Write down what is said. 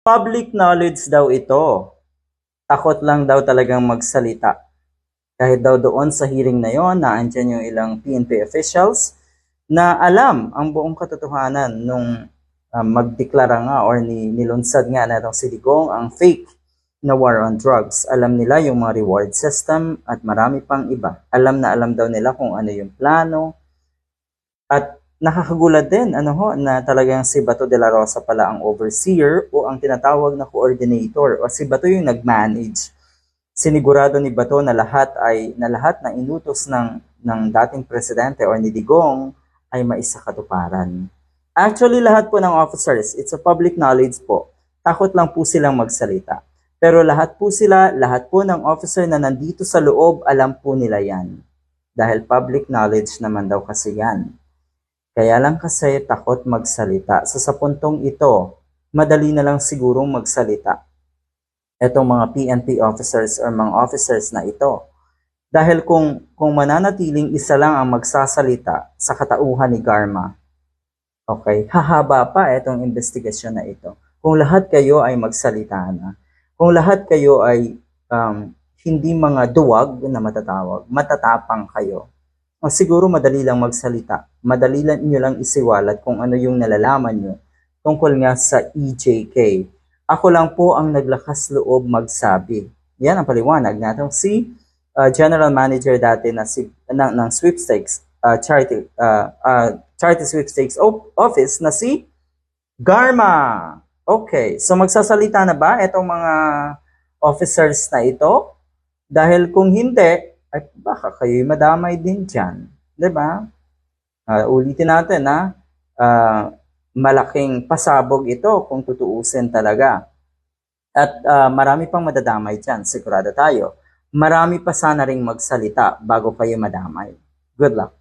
Public knowledge daw ito. Takot lang daw talagang magsalita. Kahit daw doon sa hearing na yon, na andyan yung ilang PNP officials na alam ang buong katotohanan nung um, magdeklara nga or ni, nilunsad nga na itong si ang fake na war on drugs. Alam nila yung mga reward system at marami pang iba. Alam na alam daw nila kung ano yung plano. At nakakagulat din ano ho, na talagang si Bato de la Rosa pala ang overseer o ang tinatawag na coordinator o si Bato yung nag-manage. Sinigurado ni Bato na lahat ay na lahat na inutos ng ng dating presidente o ni Digong ay maisakatuparan. Actually, lahat po ng officers, it's a public knowledge po. Takot lang po silang magsalita. Pero lahat po sila, lahat po ng officer na nandito sa loob, alam po nila yan. Dahil public knowledge naman daw kasi yan. Kaya lang kasi takot magsalita. Sa puntong ito, madali na lang sigurong magsalita. Etong mga PNP officers or mga officers na ito. Dahil kung, kung mananatiling isa lang ang magsasalita sa katauhan ni Garma, okay, hahaba pa itong investigasyon na ito. Kung lahat kayo ay magsalita na, kung lahat kayo ay um, hindi mga duwag na matatawag, matatapang kayo, siguro madali lang magsalita. Madali lang nyo lang isiwalat kung ano yung nalalaman nyo tungkol nga sa EJK. Ako lang po ang naglakas loob magsabi. Yan ang paliwanag natin. Si uh, General Manager dati na si, ng, ng sweepstakes, uh, charity, uh, uh, charity sweepstakes o- office na si Garma. Okay, so magsasalita na ba itong mga officers na ito? Dahil kung hindi, ay baka kayo'y madamay din dyan. 'Di ba? Ah, ulitin natin na malaking pasabog ito kung tutuusin talaga. At ah, marami pang madadamay dyan, sigurado tayo. Marami pa sana ring magsalita bago kayo madamay. Good luck.